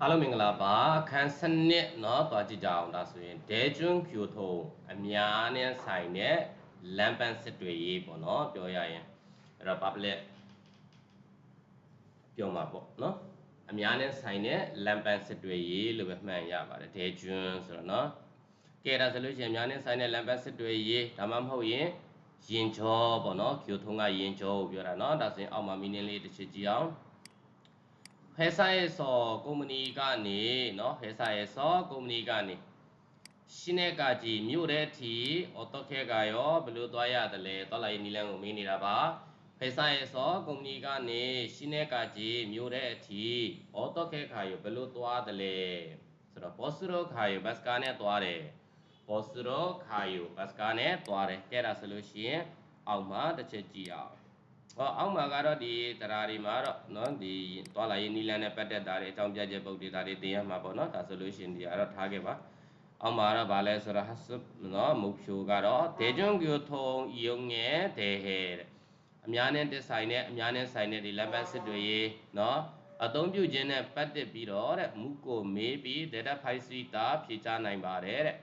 အားလုံးမင်္ဂလာပါအခန်းစနစ်เนาะသွားကြည့်ကြအောင်ဒါဆိုရင်ဒဲကျွန်းကျိုထုံအများနဲ့ဆိုင်တဲ့လမ်းပန်းစစ်တွေရေးပေါ့เนาะပြောရရင်အဲ့တော့ public ပြောမှာပေါ့เนาะအများနဲ့ဆိုင်တဲ့လမ်းပန်းစစ်တွေရေးလို့ပဲမှန်ရပါတယ်ဒဲကျွန်းဆိုတော့เนาะကဲဒါဆိုလို့ရှိရင်အများနဲ့ဆိုင်တဲ့လမ်းပန်းစစ်တွေရေးဒါမှမဟုတ်ရင်ရင်ကျော်ပေါ့เนาะကျိုထုံကရင်ကျော်ကိုပြောတာเนาะဒါဆိုရင်အောက်မှာ meaning လေးတစ်ချက်ကြည့်အောင် 회사에서 꼬무니가 니너 회사에서 꼬무니가 니 시내까지 묘레티 어떻게 가 요? 별로 떠야 될래 떠라이 니랑 오미니라 봐 회사에서 꼬무니가 니 시내까지 묘레티 어떻게 가 요? 별로 떠야 될래 그래서 버스로 가요 버스간에 떠래 버스로 가요 버스간에 떠래 깨라 솔루션 အောက်မှာတစ်ချက်ကြည့်အောင် ဟောအောက်မှာကတော့ဒီတရားတွေမှာတော့နော်ဒီသွာလာရေးနီလန်းနဲ့ပတ်သက်တာတွေအကြောင်းပြချက်ပုတ်တွေဒါတွေတင်ရမှာပေါ့နော်ဒါဆိုလို့ရှိရင်ဒီကတော့ထားခဲ့ပါအောက်မှာတော့ဗာလဲဆိုတော့ဟတ်နော်မုတ်ဖြိုကတော့ဒေဂျွန်ကီထုံယုံငယ်ဒေဟဲတဲ့အများနဲ့တဆိုင်နဲ့အများနဲ့ဆိုင်တဲ့ဒီလက်ပတ်စစ်တွေရေနော်အသုံးပြုခြင်းနဲ့ပတ်သက်ပြီးတော့တဲ့မူကိုမေးပြီး data file စီတာဖြည့်ချနိုင်ပါတယ်တဲ့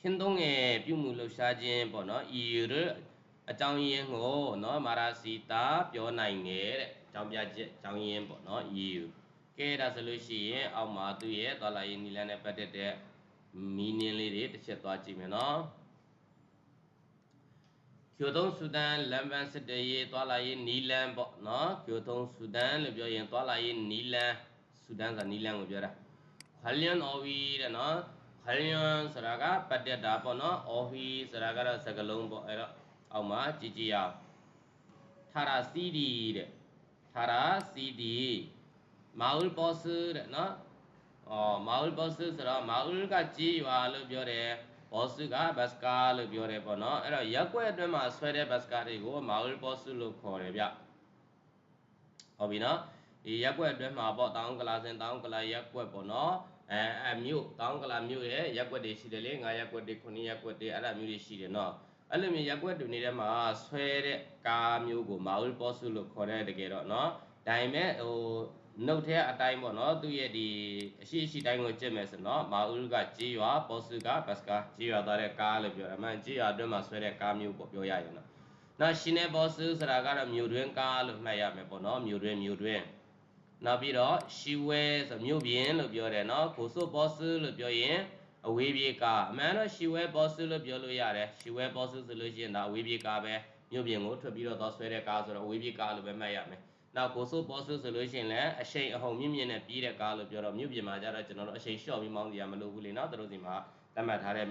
ရှင်းသုံးငယ်ပြုမှုလှူရှားခြင်းပေါ့နော် e အကြောင်းရင်းကိုနော်မာရာစီတာပြောနိုင်ငယ်တဲ့အကြောင်းပြချက်အကြောင်းရင်းပေါ့နော် EU ကဲဒါဆိုလို့ရှိရင်အောက်မှာသူ့ရဲ့သွားလာရေးနီလန်းနဲ့ပတ်သက်တဲ့ meaning လေးတွေတစ်ချက်သွားကြည့်မယ်နော်ကျိုတုံဆူဒန်လမ်ဘန်စစ်တရေးသွာလာရေးနီလန်ပေါ့နော်ကျိုတုံဆူဒန်လို့ပြောရင်သွာလာရေးနီလန်ဆူဒန်ဆိုနီလန်ကိုပြောတာခလျန်အော်ဝီတဲ့နော်ခလျန်ဆိုတာကပတ်တက်တာပေါ့နော်အော်ဝီဆိုတာကတော့စကလုံးပေါ့အဲ့တော့ အောက်မှာကြည့်ကြည့်ရအောင်ထာရာစီဒီတဲ့ထာရာစီဒီမာဥလ်ဘောဆူတဲ့နော်အော်မာဥလ်ဘောဆူဆိုတော့မာဥလ်ကကြီးရွာလို့ပြောတယ်ဘောဆူကဘတ်စကာလို့ပြောတယ်ပေါ့နော်အဲ့တော့ရက်ွက်အတွင်းမှာဆွဲတဲ့ဘတ်စကာတွေကိုမာဥလ်ဘောဆူလို့ခေါ်တယ်ဗျဟုတ်ပြီနော်ဒီရက်ွက်အတွင်းမှာပေါ့တောင်းကလာစင်တောင်းကလာရက်ွက်ပေါ့နော်အဲအမြို့တောင်းကလာမြို့ရဲ့ရက်ွက်တွေရှိတယ်လေငါရက်ွက်တွေခုနှစ်ရက်ွက်တွေအဲ့ဒါမျိုးတွေရှိတယ်နော် အဲ့လိုမျိုးရက်ွက်တူနေတဲ့မှာဆွဲတဲ့ကားမျိုးကိုမာဥလ်ဘောဆူလို့ခေါ်တယ်တကယ်တော့နော်ဒါပေမဲ့ဟိုနှုတ်ထဲအတိုင်းပေါ့နော်သူ့ရဲ့ဒီအရှိရှိတိုင်းကိုကြည့်မယ်ဆိုတော့မာဥလ်ကကြေးရွာဘောစုကဘတ်စကာကြေးရွာသွားတဲ့ကားလို့ပြောတယ်အမှန်ကြေးရွာအတွင်းမှာဆွဲတဲ့ကားမျိုးပေါ့ပြောရရင်တော့နောက်ရှင်နေဘောစုဆိုတာကတော့မြို့တွင်းကားလို့မှတ်ရမယ်ပေါ့နော်မြို့တွင်းမြို့တွင်းနောက်ပြီးတော့ရှီဝဲဆိုမြို့ပြင်လို့ပြောတယ်နော်ကိုစုဘောစုလို့ပြောရင် အဝေးပြေးကားအမှန်တော့ရှီဝဲဘောစုလို့ပြောလို့ရတယ်ရှီဝဲဘောစုဆိုလို့ရှိရင်ဒါအဝေးပြေးကားပဲမြို့ပြင်ကိုထွက်ပြီးတော့သွားဆွဲတဲ့ကားဆိုတော့အဝေးပြေးကားလို့ပဲမှတ်ရမယ်နောက်ကိုဆိုပေါ်ဆိုဆိုလို့ရှိရင်လည်းအရှိန်အဟုန်မြင့်မြင့်နဲ့ပြေးတဲ့ကားလို့ပြောတော့မြို့ပြင်မှာကျတော့ကျွန်တော်တို့အရှိန်လျှော့ပြီးမောင်းကြရမလို့ဘူးလေနော်တို့စီမှာသတ်မှတ်ထားတဲ့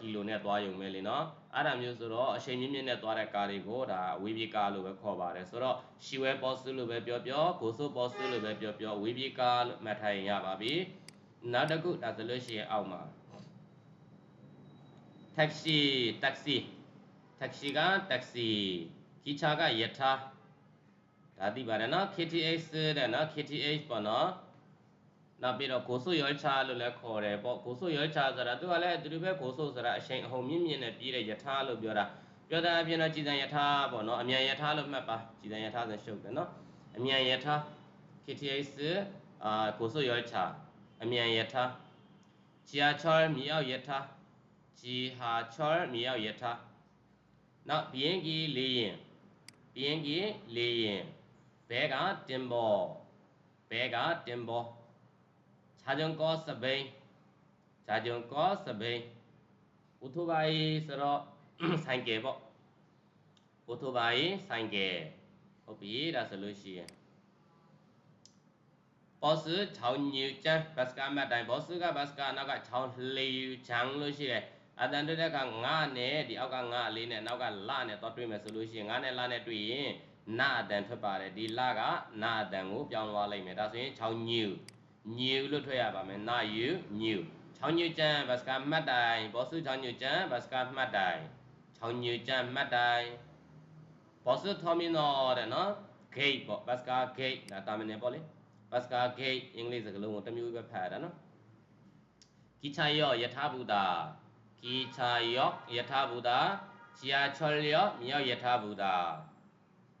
ကီလိုနဲ့သွားရုံပဲလေနော်အဲ့ဒါမျိုးဆိုတော့အရှိန်မြင့်မြင့်နဲ့သွားတဲ့ကားတွေကိုဒါဝေးပြေးကားလို့ပဲခေါ်ပါတယ်ဆိုတော့ရှီဝဲပေါ်စုလို့ပဲပြောပြောကိုဆိုပေါ်စုလို့ပဲပြောပြောဝေးပြေးကားလို့မှတ်ထားရင်ရပါပြီနောက်တစ်ခုဒါဆိုလို့ရှိရင်အောက်မှာ taxi taxi taxi က taxi ခီချာကယထာဒါသိပါတယ်နော် KTH တဲ့နော် KTH ပေါ့နော်နောက်ပြီးတော့ကိုဆုရောချလို့လည်းခေါ်တယ်ပေါ့ကိုဆုရောချဆိုတာသူကလည်းသူတို့ပဲကိုဆုဆိုတာအချိန်အဟုန်မြင့်မြင့်နဲ့ပြေးတဲ့ယထာလို့ပြောတာပြောတာအပြင်တော့ကြည်စံယထာပေါ့နော်အမြန်ယထာလို့မှတ်ပါကြည်စံယထာဆိုရှုပ်တယ်နော်အမြန်ယထာ KTH အာကိုဆုရောချအမြန်ယထာဂျီယာချောမြေအောက်ယထာ ဂျီဟာချောမြေအောက်ယထာနောက်ဘီရင်ကြီးလေးရင်ဘီရင်ကြီးလေးရင်ဘဲကတင်ဘောဘဲကတင်ဘောခြာကြုံကောစပိန်ခြာကြုံကောစပိန်ဥထုပါယီဆိုတော့ဆိုင်ကယ်ပေါ့ဥထုပါယီဆိုင်ကယ်ဟုတ်ပြီဒါဆိုလို့ရှိရင်ဘောစချောင်းညူချမ်းဘတ်စကာမတ်တိုင်းဘောစကဘတ်စကာနောက်ကချောင်းလေယူချမ်းလို့ရှိတယ် အတန်တက်တဲ့ကငါနဲ့ဒီအောက်ကငါလေးနဲ့နောက်ကလနဲ့တော့တွေ့မယ်ဆိုလို့ရှိရင်ငါနဲ့လနဲ့တွေ့ရင်နာအတန်ထွက်ပါတယ်ဒီလကနာအတန်ကိုပြောင်းသွားလိုက်မယ်ဒါဆိုရင်6ညူညူလို့ထွက်ရပါမယ်နာယူညူ6ညူကျန်ဘတ်စကာမှတ်တိုင်ဘောစု6ညူကျန်ဘတ်စကာမှတ်တိုင်6ညူကျန်မှတ်တိုင်ဘောစု terminal တဲ့နော် gate ပေါ့ဘတ်စကာ gate ဒါ terminal ပေါ့လေဘတ်စကာ gate အင်္ဂလိပ်စကားလုံးကိုတမျိုးပဲဖတ်ရတာနော်ကိချာယောယထာဘူတာ ကိချာယောယထာဘူတာဂျီယာချောလျောမြောက်ယထာဘူတာ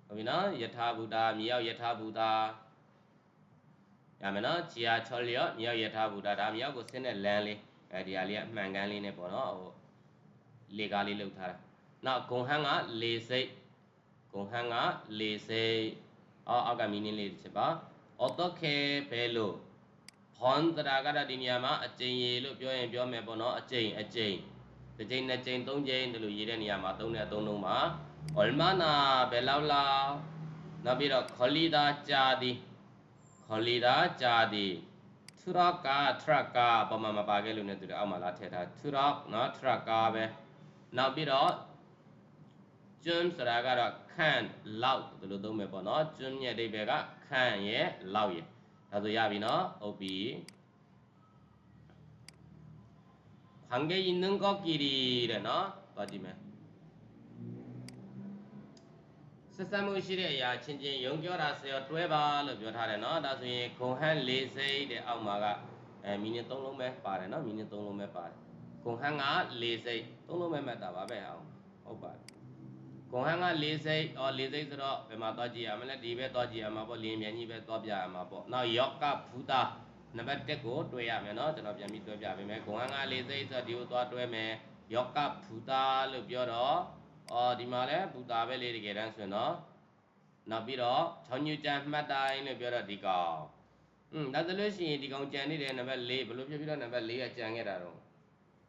ဟုတ်ပြီနော်ယထာဘူတာမြေရောက်ယထာဘူတာရမယ်နော်ဂျီယာချောလျော့မြောက်ယထာဘူတာဒါမြောက်ကိုဆင်းတဲ့လမ်းလေးအဲဒီဟာလေးကအမှန်ကန်လေးနဲ့ပေါ့နော်ဟိုလေကားလေးလောက်ထားတာနောက်ဂုံဟန်းကလေစိတ်ဂုံဟန်းကလေစိတ်အောက်အောက်ကမီနင်းလေးဖြစ်ပါအော်တော့ခဲဘဲလို့ဖွန်တရာကရဒီနေရာမှာအကျိန်ရေလို့ပြောရင်ပြောမယ်ပေါ့နော်အကျိန်အကျိန် တစ်ချိန်နှစ်ချိန်သုံးချိန်ဒီလိုရေးတဲ့နေရာမှာသုံးတဲ့အသုံးလုံးမှာအလ်မနာဘယ်လောက်လောက်နောက်ပြီးတော့ခလီဒါဂျာဒီခလီဒါဂျာဒီထရကာထရကာပုံမှန်မပါခဲ့လို့ねသူတို့အောက်မှာလာထည့်ထားထရเนาะထရကာပဲနောက်ပြီးတော့ကျွန်းဆိုတာကတော့ခန့်လောက်ဒီလိုသုံးမယ်ပေါ့เนาะကျွန်းရဲ့အဓိပ္ပာယ်ကခန့်ရဲ့လောက်ရဲ့ဒါဆိုရပြီเนาะဟုတ်ပြီ 관계 있는 것끼리တဲ့เนาะသွားကြည့်မယ် ဆက်ဆက်မှုရှိတဲ့အရာချင်းချင်းယုံပြောတာဆရာတွဲပါလို့ပြောထားတယ်เนาะဒါဆိုရင်ဂုံဟန်၄စိတ်တဲ့အောက်မှာကအဲမီနစ်၃လုံးပဲပါတယ်เนาะမီနစ်၃လုံးပဲပါတယ်ဂုံဟန်က၄စိတ်၃လုံးပဲမှတ်တာပါပဲအောင်ဟုတ်ပါတယ်ဂုံဟန်က၄စိတ်အော်၄စိတ်ဆိုတော့ဘယ်မှာသွားကြည့်ရမလဲဒီဘက်သွားကြည့်ရမှာပေါ့လင်းမြန်ကြီးပဲသွားပြရမှာပေါ့နောက်ယောကဘူတာ နံပါတ်1ကိုတွဲရမယ်เนาะကျွန်တော်ပြန်ပြီးတွဲပြပေးမယ်ဂုံဟန်က၄စိတ်ဆိုတော့ဒီကိုသွားတွဲမယ်ယောကဘူတာလို့ပြောတော့အော်ဒီမှာလဲဘူတာပဲလေတကယ်တမ်းဆိုရင်เนาะ နောက်ပြီးတော့ချောင်းညူကြံမှတ်တိုင်းလို့ပြောတော့ဒီကောင်อืมဒါဆိုလို့ရှိရင်ဒီကောင်ကြံနေတယ်နံပါတ်4ဘယ်လိုဖြစ်ပြီးတော့နံပါတ်4ကကြံခဲ့တာတော့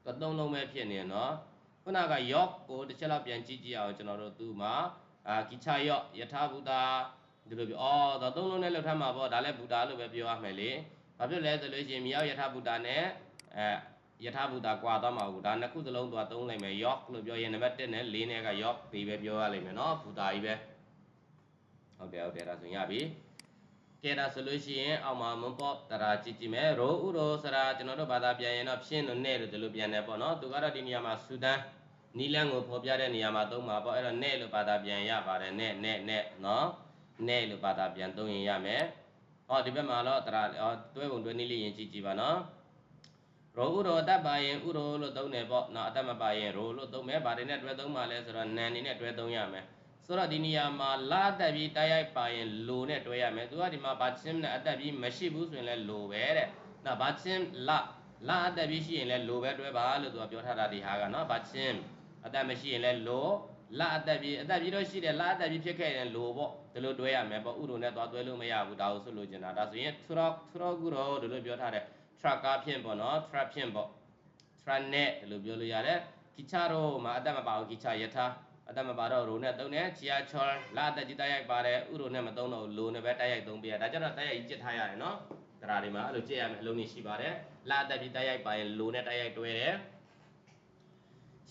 သူသုံးလုံးပဲဖြစ်နေရနော်ခုနက yok ကိုတစ်ချက်လောက်ပြန်ကြည့်ကြည့်အောင်ကျွန်တော်တို့သူ့မှာအာကိချာ yok ယထာဘူတာဒီလိုပြောအော်ဒါသုံးလုံးနဲ့လောက်ထားမှာပေါ့ဒါလည်းဘူတာလို့ပဲပြောရမယ်လေ ဘာဖြစ်လဲဆိုလို့ရှိရင်မြောက်ယထာဘူတာနဲ့အဲယထာဘူတာကွာသွားမှာဘူးဒါနှစ်ခုစလုံးသူကသုံးလိုက်မယ် yok လို့ပြောရင်နံပါတ်1နဲ့4နဲ့က yok ဒီပဲပြောရလိမ့်မယ်နော်ဘူတာကြီးပဲဟုတ်တယ်ဟုတ်တယ်ဒါဆိုရင်ရပြီကဲဒါဆိုလို့ရှိရင်အောက်မှာမွန်ပေါ့တရာကြည့်ကြည့်မယ်ရိုဥရိုဆိုတာကျွန်တော်တို့ဘာသာပြန်ရင်တော့ဖြင်းလို့နဲ့လို့ဒီလိုပြန်တယ်ပေါ့နော်သူကတော့ဒီနေရာမှာဆူဒန်နီလန်ကိုဖော်ပြတဲ့နေရာမှာသုံးပါပေါ့အဲ့တော့နဲ့လို့ဘာသာပြန်ရပါတယ်နဲ့နဲ့နဲ့နော်နဲ့လို့ဘာသာပြန်သုံးရင်ရမယ် ဟောဒီဘက်မှာတော့တရာဟောတွဲပုံတွဲနည်းလေးရင်ကြည့်ကြည့်ပါနော်ရိုဥရိုအတက်ပါရင်ဥရိုလို့သုံးတယ်ပေါ့နော်အတက်မပါရင်ရိုလို့သုံးမယ်ဘာတွေနဲ့တွဲသုံးပါလဲဆိုတော့နန်နေနဲ့တွဲသုံးရမယ်ဆိုတော့ဒီနေရာမှာလာတက်ပြီးတိုက်ရိုက်ပါရင်လိုနဲ့တွဲရမယ်သူကဒီမှာဘာချင်းနဲ့အတက်ပြီးမရှိဘူးဆိုရင်လည်းလိုပဲတဲ့နော်ဘာချင်းလာလာအတက်ပြီးရှိရင်လည်းလိုပဲတွဲပါလို့သူကပြောထားတာဒီဟာကနော်ဘာချင်းအတက်မရှိရင်လည်းလို လာအတက်ပြီးအတက်ပြီးတော့ရှိတယ်လာအတက်ပြီးဖြစ်ခဲ့ရင်လိုပေါ့ဒီလိုတွဲရမယ်ပေါ့ဥဒုံနဲ့သွားတွဲလို့မရဘူးဒါကိုဆိုလို့ကျင်တာဒါဆိုရင် truck truck ကိုတော့ဒီလိုပြောထားတယ် truck ကဖြင့်ပေါ့နော် truck ဖြင့်ပေါ့ truck နဲ့ဒီလိုပြောလို့ရတယ် kicharo မှာအတက်မပါဘူး kicha ယထာအတမပါတော့ရိုနဲ့သုံးတယ်ချီယာချောလာတက်ကြီးတိုက်ရိုက်ပါတယ်ဥရိုနဲ့မသုံးတော့လိုနဲ့ပဲတိုက်ရိုက်သုံးပေးရဒါကြတော့တိုက်ရိုက်ကြီးကြစ်ထားရတယ်နော်တရာတွေမှာအဲ့လိုကြည့်ရမယ်အလုံးကြီးရှိပါတယ်လာတက်ကြီးတိုက်ရိုက်ပါရင်လိုနဲ့တိုက်ရိုက်တွဲတယ်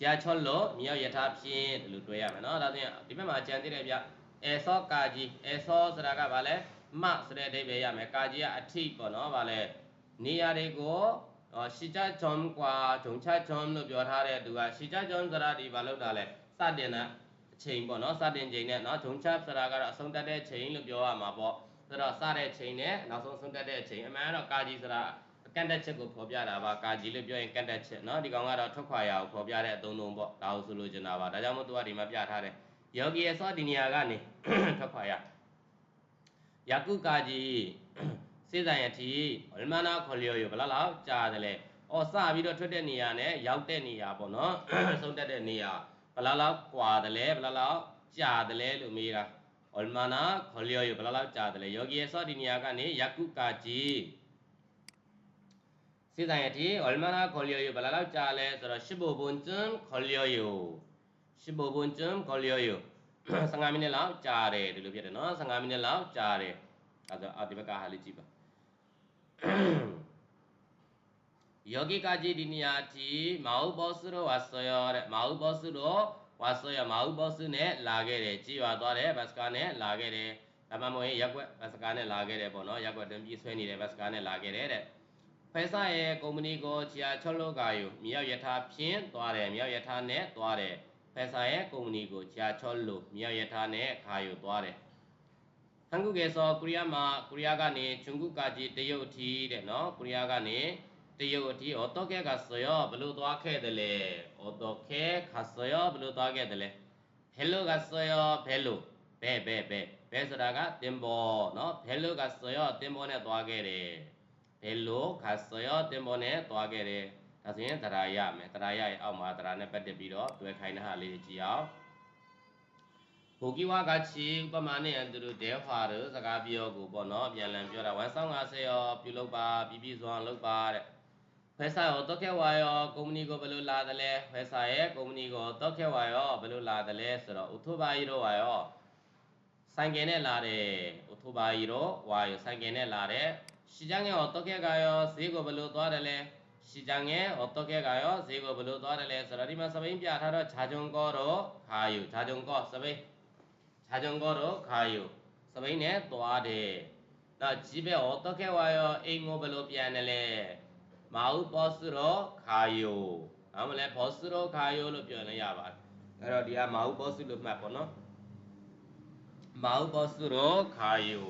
ရာချောလောမြောက်ယထာဖြင့်ဒီလိုတွဲရမယ်နော်ဒါဆိုရင်ဒီဘက်မှာကြံသေးတယ်ဗျအေသောကာကြီးအေသောဆိုတာကဗာလဲမဆိုတဲ့အဓိပ္ပာယ်ရမယ်ကာကြီးကအထိပေါ့နော်ဗာလဲနေရာတွေကိုရှီချဂျွန်ကွာဂျုံချဂျွန်လို့ပြောထားတဲ့သူကရှီချဂျွန်ဆိုတာဒီဗာလောက်တာလဲစတင်တဲ့အချိန်ပေါ့နော်စတင်ချိန်နဲ့နော်ဂျုံချဆိုတာကတော့အဆုံးတတ်တဲ့ချိန်လို့ပြောရမှာပေါ့ဆိုတော့စတဲ့ချိန်နဲ့နောက်ဆုံးဆုံးတတ်တဲ့ချိန်အမှန်တော့ကာကြီးဆိုတာ ကန့်တက်ချက်ကိုဖော်ပြတာပါကာဂျီလို့ပြောရင်ကန့်တက်ချက်เนาะဒီကောင်ကတော့ထွက်ခွာရအောင်ဖော်ပြတဲ့အသုံးလုံးပေါ့ဒါကိုဆိုလိုချင်တာပါဒါကြောင့်မို့သူကဒီမှာပြထားတယ်ယောဂီရဲ့စောဒီနေရာကနေထွက်ခွာရယကုကာဂျီစေဆိုင်အထိဝလမနာခေါ်လျော်ရဘလားလောက်ကြာတယ်လေအော်စပြီးတော့ထွက်တဲ့နေရာနဲ့ရောက်တဲ့နေရာပေါ့နော်ဆုံးတက်တဲ့နေရာဘလားလောက်ကွာတယ်လေဘလားလောက်ကြာတယ်လေလို့မေးတာဝလမနာခေါ်လျော်ရဘလားလောက်ကြာတယ်လေယောဂီရဲ့စောဒီနေရာကနေယကုကာဂျီ စီတန်ရတီအလမနာခေါ်လျောယဘလာလောက်ကြာလဲဆိုတော့ရှစ်ဘုံဘွန်ကျွန်းခေါ်လျောယရှစ်ဘုံဘွန်ကျွန်းခေါ်လျောယ15မိနစ်လောက်ကြာတယ်ဒီလိုဖြစ်တယ်နော်15မိနစ်လောက်ကြာတယ်အဲဆိုအော်ဒီဘက်ကဟာလေးကြည့်ပါယောဂီကကြီးဒီနေရာတီမဟုဘောစုရောဝါဆယောတဲ့မဟုဘောစုရောဝါဆယောမဟုဘောစုနဲ့လာခဲ့တယ်ကြည်ရွာသွားတယ်ဘတ်စကာနဲ့လာခဲ့တယ်ဒါမှမဟုတ်ရက်ွက်ဘတ်စကာနဲ့လာခဲ့တယ်ပေါ့နော်ရက်ွက်တွင်ပြည့်ဆွဲနေတယ်ဘတ်စကာနဲ့လာခဲ့တယ်တဲ့ ဖဲဆာရဲ့ကုမ္ပဏီကိုဂျီယာချောလောကာယုမြောက်ယထာဖြင့်သွားတယ်မြောက်ယထာနဲ့သွားတယ်ဖဲဆာရဲ့ကုမ္ပဏီကိုဂျီယာချောလိုမြောက်ယထာနဲ့ခါယုသွားတယ်ဟန်ကုကေဆောကိုရီးယားမှာကိုရီးယားကနေဂျွန်ကုကာဂျီတရုတ်အထိတဲ့နော်ကိုရီးယားကနေတရုတ်အထိအော်တော့ကဲကဆော်ရဘလို့သွားခဲ့တယ်လေအော်တော့ကဲခါဆော်ရဘလို့သွားခဲ့တယ်လေဘဲလိုကဆော်ရဘဲလိုဘဲဘဲဘဲဘဲဆိုတာကတင်ဘောနော်ဘဲလိုကဆော်ရတင်ဘောနဲ့သွားခဲ့တယ် ဘဲလို့ကဆိုရောတင်ပေါ်နဲ့သွားခဲ့တယ်ဒါဆိုရင်တရားရမယ်တရားရရဲ့အောက်မှာတရားနဲ့ပတ်သက်ပြီးတော့တွဲခိုင်းတဲ့ဟာလေးကြည့်အောင်ဘူကီဝါကချီဥပမာနဲ့အတူတူဒဲဖာတို့စကားပြောကိုပေါ့နော်ပြန်လည်ပြောတာ150ရောပြုလုပ်ပါပြပြစွာလုပ်ပါတဲ့ဖဲစာရောတော့ခဲ့ဝါရောကုမ္ပဏီကိုဘယ်လိုလာတယ်လဲဖဲစာရဲ့ကုမ္ပဏီကိုတော့ခဲ့ဝါရောဘယ်လိုလာတယ်လဲဆိုတော့ဥထုဘာကြီးတော့ဝါရောဆိုင်ကယ်နဲ့လာတယ်ဥထုဘာကြီးတော့ဝါရောဆိုင်ကယ်နဲ့လာတယ် ရှီဂျန်ငယ်ဟောတော့ခဲ့ကရောဈေးကိုဘယ်လိုသွားတယ်လဲရှီဂျန်ငယ်ဟောတော့ခဲ့ကရောဈေးကိုဘယ်လိုသွားတယ်လဲဆိုတော့ဒီမှာစပိန်ပြထားတော့ဂျာဂျုံကောတော့ခါယူဂျာဂျုံကောစပိန်ဂျာဂျုံကောတော့ခါယူစပိန်နဲ့သွားတယ်တော့ဂျီဘဲဟောတော့ခဲ့ဝါရောအိမ်ကိုဘယ်လိုပြန်တယ်လဲမာဟုပေါ်စရောခါယူအမလဲပေါ်စရောခါယူလို့ပြောနေရပါတယ်အဲ့တော့ဒီကမာဟုပေါ်စလို့မှတ်ပါနော်မာဟုပေါ်စရောခါယူ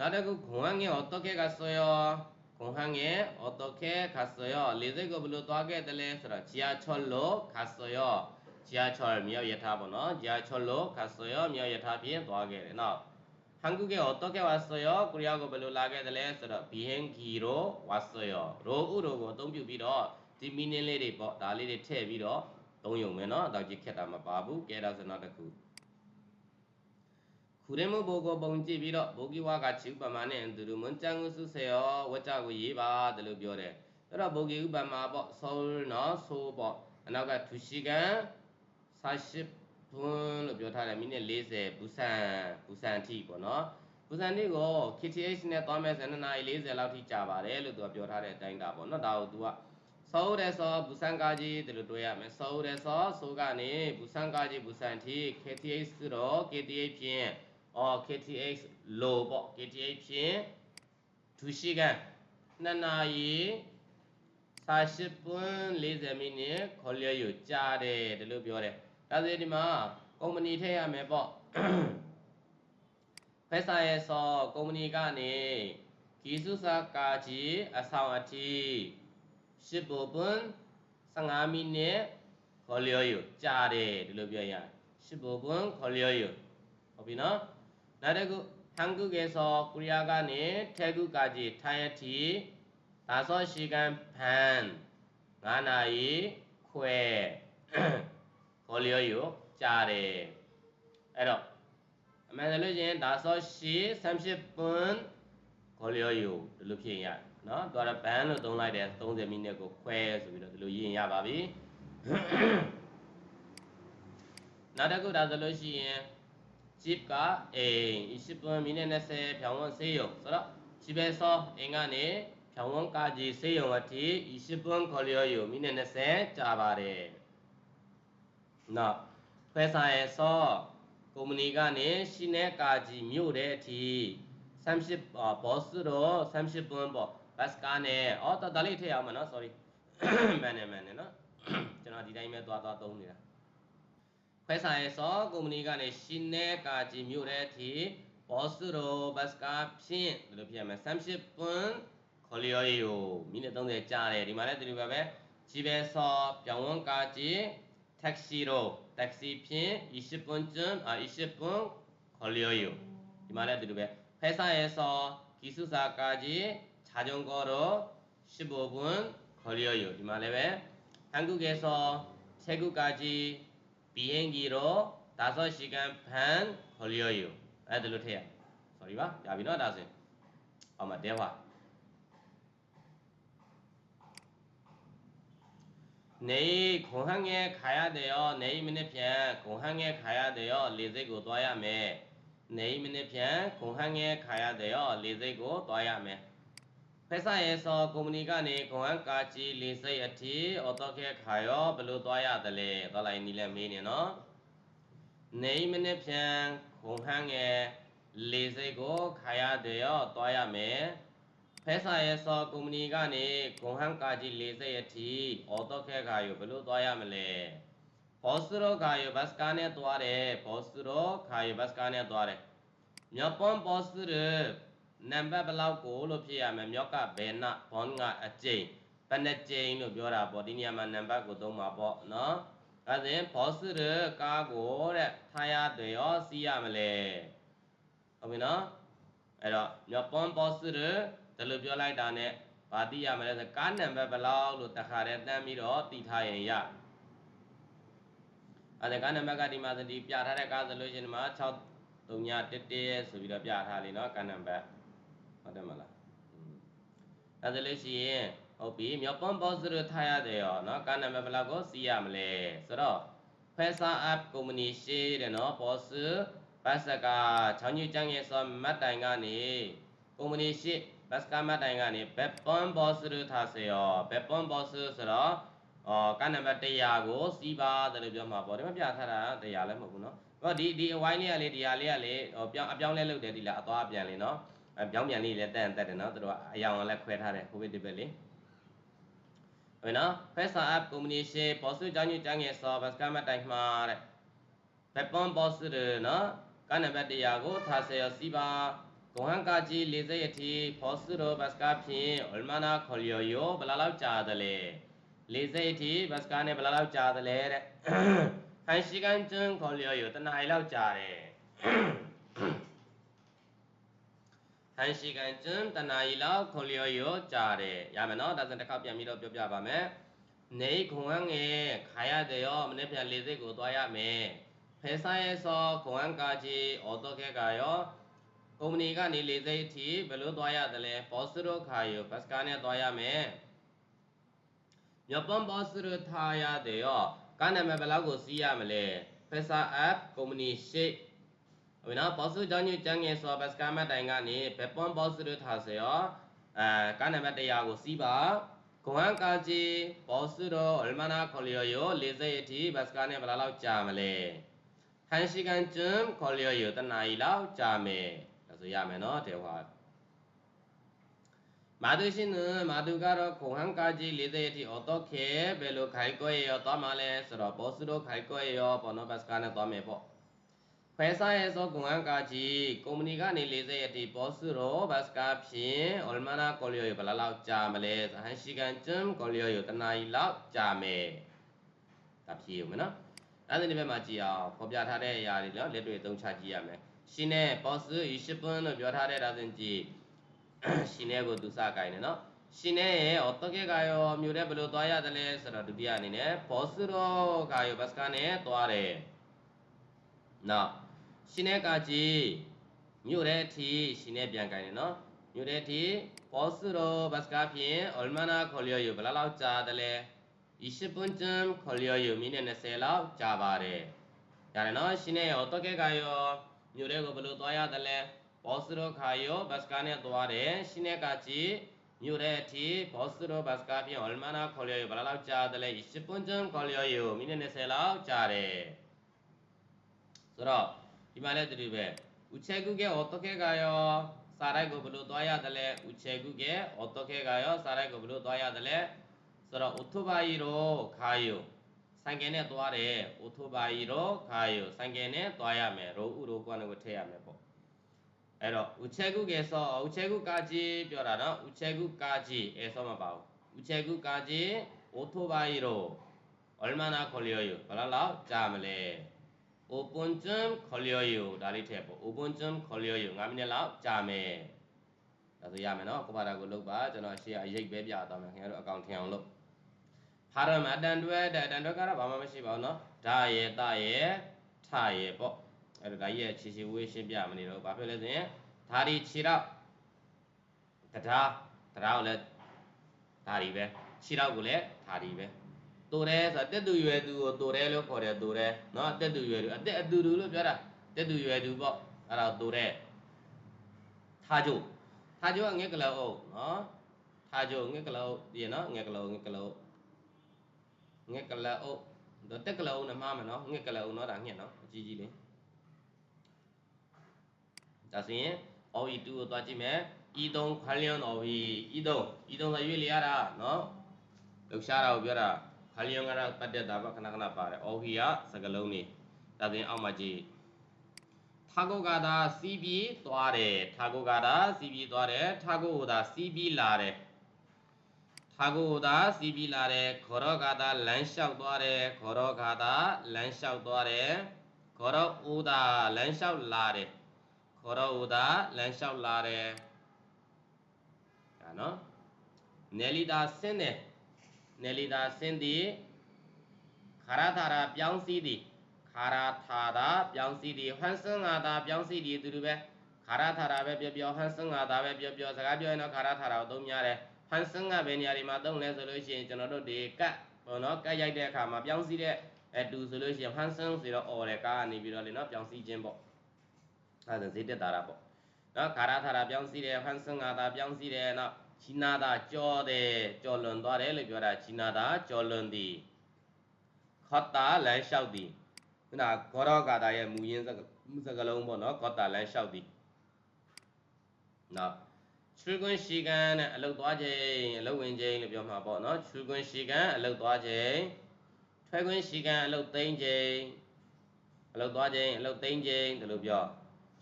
나라고 공항에 어떻게 갔어요? 공항에 어떻게 갔어요? 리즈고블로 또하게 될래서라 지하철로 갔어요. 지하철 미어 예타번호 지하철로 갔어요. 미어 예타비엔 또하게 되나 한국에 어떻게 왔어요? 그리하고 별로 나게 될래서라 비행기로 왔어요. 로우로고 동뷰비로 디미닐레리 뭐 달리리 태비로 동용면어 나지 캐다마 바부 깨라서 나다쿠 ခုရင်မှုဘိုးကိုပုံကြည့်ပြီးတော့ဘိုးကြီး ဝါကချီဥပမာနဲ့သူတို့မွန်ချန်ကိုစုစေရောဝကြကိုရေးပါတယ်လို့ပြောတယ်အဲ့တော့ဘိုးကြီးဥပမာပေါ့ဆိုနော်ဆိုပေါ့အနောက်ကထူရှိကန်40ဘွန်းလို့ပြောထားတယ်မိနစ်40ဘူဆန်ဘူဆန်အထိပေါ့နော်ဘူဆန်တိကို KTH နဲ့သွားမဲ့12နာရီ40လောက်ထိကြာပါတယ်လို့သူကပြောထားတဲ့အတိုင်းဒါပေါ့နော်ဒါကိုသူကဆောရဲဆောဘူဆန်ကာကြီးဒီလိုတွေ့ရမယ်ဆောရဲဆောဆိုကနေဘူဆန်ကာကြီးဘူဆန်ထိ KTH ဆိုတော့ KTH ဖြင့် အော် KTH လိုပေါ့ KTH ဖြင့်ဒူရှိကန်2နာရီ40分40မိနစ်ခေါ်လျက်ယူကြားတယ်ဒီလိုပြောတယ်ဒါဆိုဒီမှာကုမ္ပဏီထည့်ရမယ်ပေါ့ဖက်ဆိုင်ရဲ့ဆောကုမ္ပဏီကနေဂီစုစာကာကြီးအဆောင်အထိ10ဘွန်း15မိနစ်ခေါ်လျက်ယူကြားတယ်ဒီလိုပြောရ10ဘွန်းခေါ်လျက်ယူဟုတ်ပြီနော် နောက်တစ်ခုဟန်ကုကေဆောကိုရီးယားကနေထဲကုကာကြီးထိုင်းအထိဒါဆောရှိကန်ဖန်9နာရီခွဲခေါ်လျော်ယူကြားတယ်အဲ့တော့အမှန်ဆိုလို့ရှိရင်ဒါဆောရှိဆမ်ရှစ်ပွန်းခေါ်လျော်ယူဒီလိုဖြစ်ရတယ်နော်သူကဘန်လို့သုံးလိုက်တယ်30မိနစ်ကိုခွဲဆိုပြီးတော့ဒီလိုရရင်ရပါပြီနောက်တစ်ခုဒါဆိုလို့ရှိရင် chip ကအိမ် ishipon မိနစ်20ဖြောင်းဝန်းဆေးရုံဆိုတော့ chibesor အိမ်ကနေဖြောင်းဝန်းကကြီးဆေးရုံအထိ ishipon ခေါ်လျော်ယူမိနစ်20ကြာပါတယ်နောက်ဖွဲဆိုင်ရဲ့ source ကုမ္ပဏီကနေရှင်းတဲ့ကာကြီးမြို့တဲ့အထိ30 boss တော့30ပွန်းပေါ့ bus ကားနဲ့အော်ဒါလေးထည့်အောင်မနော် sorry မှန်တယ်မှန်တယ်နော်ကျွန်တော်ဒီတိုင်းပဲသွားသွားသုံးနေတာ 회사에서 그문이간의 시내까지 뮤레티 버스로 버스값이 이렇게 하면 30분 걸려요. 미네동대 짜래 리만해 드리바베 집에서 병원까지 택시로 택시피 20분쯤 아 20분 걸려요. 리만해 드리바베 회사에서 기숙사까지 자전거로 15분 걸려요. 이만해 한국에서 대구까지 비행기로 5시간 반 걸려요. 애들로 태야. sorry 봐. 야비노 다시. 엄마 대화. 내일 공항에 가야 돼요. 내일 민해편 공항에 가야 돼요. 리즈고 둬야 매. 내일 민해편 공항에 가야 돼요. 리즈고 둬야 매. 회사에 ဖက်ဆာရဲဆောကုမ္ပဏီကနေဂွမ်ကာချီလင်စိတ်အထီအော်တော့ခဲခါရောဘလို့သွားရသလဲသွားလိုက်နီးလဲမေးနေနော်နေမိနစ်ဖြန်ခုံဟန်းငယ်လေစိတ်ကိုခါရတယ်ရောသွားရမယ်ဖက်ဆာရဲဆောကုမ္ပဏီကနေဂွမ်ဟန်းကာချီလေစိတ်အထီအော်တော့ခဲခါရောဘလို့သွားရမလဲဘောစရောခါရောဘတ်စကာနဲ့သွားတယ်ဘောစရောခါရောဘတ်စကာနဲ့သွားတယ်မြပွန်ဘောစရော လောက်ကိုလို့ဖြည့်ရမယ်မြောက်ကဘယ်နဘွန်ကအကျိန်ဘယ်နှကျိန်လို့ပြောတာပေါ့ဒီနေရာမှာနံပါတ်ကိုသုံးပါပေါ့နော်အဲဒါဆိုရင်ဘောစရကားကိုတဲ့ထားရတယ်ရောစီးရမလဲဟုတ်ပြီနော်အဲ့တော့ညပွန်ဘောစရဒါလိုပြောလိုက်တာ ਨੇ ဘာသိရမလဲဆိုကားနံပါတ်ဘယ်လောက်လို့တခါတည်းတန်းပြီးတော့တည်ထားရင်ရအဲ့ဒါကားနံပါတ်ကဒီမှာဒီပြထားတဲ့ကားဆိုလို့ရှိရင်ဒီမှာ6 311ဆိုပြီးတော့ပြထားလေနော်ကားနံပါတ် ဟုတ်တယ်မလားအဲ့ဒါလို့ရှိရင်ဟုတ်ပြီမြောက်ပွန်ဘောစရထားရတယ်ရောနော်ကားနံပါတ်ဘယ်လောက်ကိုစီးရမလဲဆိုတော့ Pesa App Company ရှိတယ်နော် boss ဘတ်စကချောင်းကြီးကျန်းရဲ့ဆိုမတ်တိုင်ကနေ company ရှိဘတ်စကမတ်တိုင်ကနေဘက်ပွန် boss ရထားစေရောဘက်ပွန် boss ဆိုတော့အော်ကနံပါတ်100ကိုစီးပါတယ်လို့ပြောမှာပေါ့ဒီမှာပြထားတာ100လည်းမဟုတ်ဘူးနော်ဟောဒီဒီအဝိုင်းလေးကလေဒီဟာလေးကလေဟောပြောင်းအပြောင်းလဲလုပ်တယ်ဒီလားအသွားပြန်လေနော် အပြောင်းပြန်လေးလည်းတက်ရင်တက်တယ်နော်သူတို့ကအယောင်လည်းခွဲထားတယ်ဟိုဘက်ဒီဘက်လေးဟုတ်နော် first up combination ပေါ်စုကြောင့်ကြောင့်ရဲ့ service ကမှတိုင်မှာတဲ့ weapon boss တဲ့နော်ကနံပါတ်တရားကိုထားဆယ်စီပါဂုံဟန်ကကြီး၄၀ရတီပေါ်စုတော့ဘတ်ကဖြင့် olmana kholyoyo ဘလာလောက်ကြာတယ်လေ၄၀ရတီဘတ်ကနဲ့ဘလာလောက်ကြာတယ်လေတဲ့ဟန်ရှိကန်ကျွန်း kholyoyo တနအိလောက်ကြာတယ် ထိုင်ရှိကန်ကျွန်းတနာရီလောက်ခွန်လျော်ရောကြတယ်ရမယ်နော်ဒါဆိုတစ်ခါပြန်ပြီးတော့ပြောပြပါမယ်နေခွန်ငယ်ခါရတယ်ရောမနေ့ပြန်လေစိတ်ကိုသွားရမယ်ဖဲဆိုင်ရဲ့စောခွန်ကာကြီးအော်တော့ခဲကရောကုမ္ပဏီကနေလေစိတ်အထိဘယ်လိုသွားရတယ်လဲပေါ်စရိုခါရောဘတ်စကာနဲ့သွားရမယ်ညပန်ပေါ်စရိုထားရတယ်ရောကားနာမည်ဘယ်လောက်ကိုစီးရမလဲဖဲစာအပ်ကုမ္ပဏီရှိတ် 위나 버스 전유 장에서 버스 가마 다인가니 백번 버스를 타세 요. 아, 가나마 대야고 씨 바. 공항까지 버스로 얼마나 걸려 요? 리제이티 버스 가네 발라라 짜말 레. 1시간쯤 걸려 요. 떠나이라 짜 메. 그래서 야메너 대 화. 마두 씨는 마두가로 공항까지 리제이티 어떻게 배로 갈 거예 요? 떠말 레. 서로 버스로 갈 거예 요. 번호 버스 가네 떠메 보. ဖဲဆိုင်ရဲ့သောကုန်ဟန်ကာကြီးကုမ္ပဏီကနေ40ရက်တိဘောဆူရောဘတ်စကာဖြင့်အော်မနာကောလီယိုဘလာလောက်ကြာမလဲဇဟန်ရှိကန်ကျွမ်ကောလီယိုတနာရီလောက်ကြာမယ်ဒါဖြေဦးမနော်အဲ့ဒီဘက်မှာကြည့်အောင်ဖော်ပြထားတဲ့အရာတွေနော်လက်တွေသုံးချကြည့်ရမယ်ရှင်နဲ့ဘောဆူရီရှစ်ပွန်းလို့ပြောထားတဲ့ဒါဆိုရင်ကြည့်ရှင်နဲ့ကိုသူစကိုင်းနေနော်ရှင်နဲ့ရဲ့အော်တကက်ကရောမြို့တဲ့ဘယ်လိုသွားရတယ်လဲဆိုတော့ဒုတိယအနေနဲ့ဘောဆူရောကရောဘတ်စကာနဲ့သွားတယ်နော် ရှင်တဲ့ကကြီးမြို့တဲ့အထိရှင်တဲ့ပြန်ကြိုင်တယ်နော်မြို့တဲ့အထိပေါ်စုရောဘတ်စကားဖြင့်အလ်မနာခေါ်လျော်ယူဘလောက်လောက်ကြာတယ်လဲ20ပွန်းကျမ်ခေါ်လျော်ယူမိနစ်20လောက်ကြာပါတယ်ရတယ်နော်ရှင်တဲ့ရောတော့ကဲကရောမြို့တဲ့ကိုဘလို့သွားရတယ်လဲပေါ်စုရောခါရောဘတ်စကားနဲ့သွားတယ်ရှင်တဲ့ကကြီးမြို့တဲ့အထိဘောစရောဘတ်စကားဖြင့်အလ်မနာခေါ်လျော်ယူဘလောက်ကြာတယ်လဲ20ပွန်းကျမ်ခေါ်လျော်ယူမိနစ်20လောက်ကြာတယ်ဆိုတော့ ဒီမှာလည်းဒီလိုပဲဥချေကုကေအော်တိုကေကယောစာရိုက်ကိုဘယ်လိုသွားရတယ်လဲဥချေကုကေအော်တိုကေကယောစာရိုက်ကိုဘယ်လိုသွားရတယ်လဲဆိုတော့ဥထုဘာယီရောခါယောဆိုင်ကယ်နဲ့သွားတယ်ဥထုဘာယီရောခါယောဆိုင်ကယ်နဲ့သွားရမယ်ရောဥရောကွမ်းကိုထည့်ရမယ်ပေါ့အဲ့တော့ဥချေကုကေဆောဥချေကုကာဂျီပြောတာနော်ဥချေကုကာဂျီအဲဆောမပါဘူးဥချေကုကာဂျီ 오토바이로 얼마나 걸려 요? 말라 자물래 5.0ခေါ်လျော်ယူဒါလေးထည့်ပေါ့5.0ခေါ်လျော်ယူ9မိနစ်လောက်ကြာမယ်ဒါဆိုရမယ်နော်ကိုပါတာကိုလုပ်ပါကျွန်တော်ရှေ့အရိပ်ပဲပြသွားမယ်ခင်ဗျားတို့အကောင့်ထင်အောင်လုပ်ဖာရမအတန်တွဲတဲ့အတန်တွဲကတော့ဘာမှမရှိပါဘူးနော်ဒါရဲ့တရဲ့ထရဲ့ပေါ့အဲ့တော့ဒါကြီးရဲ့ခြေခြေဝေးရှင်းပြမနေတော့ဘာဖြစ်လဲဆိုရင်ဓာဒီခြေတော့တရားတရားကိုလည်းဓာဒီပဲခြေတော့ကိုလည်းဓာဒီပဲ တူတယ်ဆိုတက်တူရွယ်သူကိုတူတယ်လို့ခေါ်တယ်တူတယ်နော်တက်တူရွယ်သူအတက်အတူတူလို့ပြောတာတက်တူရွယ်သူပေါ့အဲ့ဒါတူတယ်ထားကြထားကြကငဲကလောအုပ်နော်ထားကြငဲကလောဒီနော်ငဲကလောငဲကလောငဲကလောအုပ်တော့တက်ကလောနဲ့မှားမယ်နော်ငဲကလောနော်ဒါညက်နော်အကြီးကြီးလေးဒါဆိုရင် OE2 ကိုသွားကြည့်မယ် E3 ခွန်လျွန် OE E3 E3 ဆိုရွေးလေရတာနော်လှူရှားတာကိုပြောတာ ခလျွန်ကတော့ပတ်တက်တာပါခဏခဏပါတယ် OE ကစကလုံးနေဒါဆိုရင်အောက်မှာကြည့်ထာကိုကသာစီးပြီးသွားတယ်ထာကိုကသာစီးပြီးသွားတယ်ထာကိုကသာစီးပြီးလာတယ်ထာခါကိုသာစီးပြီးလာတယ်ခေါ်တော့ခါသာလမ်းလျှောက်သွားတယ်ခေါ်တော့ခါသာလမ်းလျှောက်သွားတယ်ခေါ်တော့ဦးသာလမ်းလျှောက်လာတယ်ခေါ်တော့ဦးသာလမ်းလျှောက်လာတယ်ဒါနော်နယ်လီတာဆင်းတယ် နယ်လီတာဆင်းသည်ခါရထာရာပြောင်းစည်းသည်ခါရထာတာပြောင်းစည်းသည်ဟန်စင်ငါတာပြောင်းစည်းသည်သူတို့ပဲခါရထာရာပဲပြောပြောဟန်စင်ငါတာပဲပြောပြောစကားပြောရင်တော့ခါရထာရာကိုသုံးများတယ်ဟန်စင်ကဘယ်နေရာတွေမှာသုံးလဲဆိုလို့ရှိရင်ကျွန်တော်တို့ဒီကတ်ပေါ့နော်ကတ်ရိုက်တဲ့အခါမှာပြောင်းစည်းတဲ့အတူဆိုလို့ရှိရင်ဟန်စင်ဆိုတော့អော်တယ်ကားကနေပြီးတော့လေနော်ပြောင်းစည်းခြင်းပေါ့အဲဒါဈေးတက်တာတာပေါ့နော်ခါရထာရာပြောင်းစည်းတယ်ဟန်စင်ကသာပြောင်းစည်းတယ်နော် ချီနာတာကြောတယ်ကြော်လွန်သွားတယ်လို့ပြောတာချီနာတာကြော်လွန်သည်ခော့တာလမ်းလျှောက်သည်ခုနဂေါရကာတာရဲ့မူရင်းစကလုံးပေါ့နော်ခော့တာလမ်းလျှောက်သည်နော်ချွေးကွင်းရှီကန်နဲ့အလုတ်သွားခြင်းအလုတ်ဝင်ခြင်းလို့ပြောမှာပေါ့နော်ချွေးကွင်းရှီကန်အလုတ်သွားခြင်းထွဲကွင်းရှီကန်အလုတ်သိမ်းခြင်းအလုတ်သွားခြင်းအလုတ်သိမ်းခြင်းဒါလို့ပြော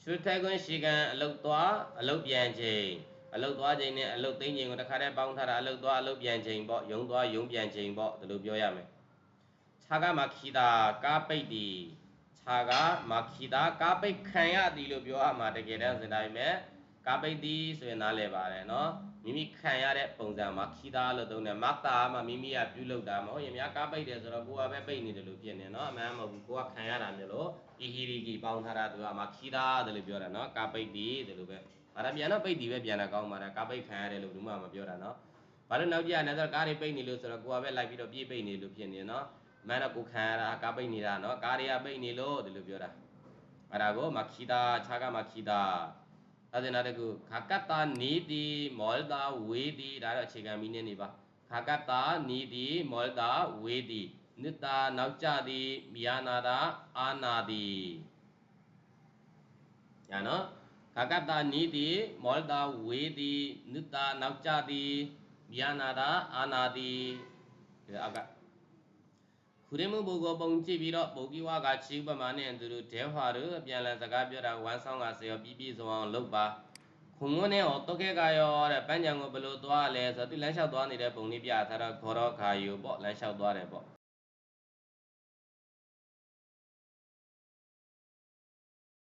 ချွေးထွဲကွင်းရှီကန်အလုတ်သွားအလုတ်ပြန်ခြင်း အလုတ်သွားခြင်းနဲ့အလုတ်သိမ်းခြင်းကိုတစ်ခါတည်းပေါင်းထားတာအလုတ်သွားအလုတ်ပြန်ခြင်းပေါ့ယုံသွားယုံပြန်ခြင်းပေါ့ဒါလို့ပြောရမယ်ခြာကမခီတာကားပိတ်တီခြာကမခီတာကားပိတ်ခံရသည်လို့ပြောရမှာတကယ်တမ်းစင်တိုင်းပဲကာပိတ်တိဆိုရင်နားလည်ပါတယ်နော်မိမိခံရတဲ့ပုံစံမှာခီတာလို့သုံးတယ်မတ်တာမှမိမိကပြုလုပ်တာမဟုတ်ရင်များကာပိတ်တယ်ဆိုတော့ကိုကပဲပိတ်နေတယ်လို့ဖြစ်နေနော်အမှန်မဟုတ်ဘူးကိုကခံရတာမျိုးလို့အီဟီရီကီပေါင်းထားတာသူကမှခီတာတယ်လို့ပြောတာနော်ကာပိတ်တိတယ်လို့ပဲ အဲ့ဒါပြန်တော့ပိတ်တီပဲပြန်တာကောင်းပါတယ်ကာပိတ်ခံရတယ်လို့ဘူးမှမပြောတာနော်ဘာလို့နောက်ကြရလဲဆိုတော့ကားတွေပိတ်နေလို့ဆိုတော့ကိုကပဲလိုက်ပြီးတော့ပြေးပိတ်နေလို့ဖြစ်နေနော်အမှန်တော့ကိုခံရတာကာပိတ်နေတာနော်ကားတွေကပိတ်နေလို့တယ်လို့ပြောတာအဲ့ဒါကိုမခီတာခြားကမခီတာအဲ့ဒါနောက်တစ်ခုခါကတ္တာနီတိမောလတာဝေတိဒါတော့အခြေခံမီးနေနေပါခါကတ္တာနီတိမောလတာဝေတိနိတ္တာနောက်ကြသည်မိယာနာတာအာနာတိညာနော် ခါကတ္တာနီတိမောလတာဝေတိနိတ္တာနောက်ကြသည်မိယာနာတာအာနာတိဒီအကခုရမှုဘုကောပုံကြည့်ပြီးတော့ပုဂ္ဂိဝါကချီဥပမာနဲ့သူတို့ဒဲဟွာတို့အပြန်လည်စကားပြောတာဝမ်းဆောင်ကစေရောပြီးပြီးဆုံးအောင်လုပ်ပါခုံမနဲ့ဟောတုတ်ခဲကရောတဲ့ပန်းချံကိုဘယ်လိုသွားလဲဆိုတော့သူလမ်းလျှောက်သွားနေတဲ့ပုံလေးပြထားတော့ခေါ်တော့ခါယူပေါ့လမ်းလျှောက်သွားတယ်ပေါ့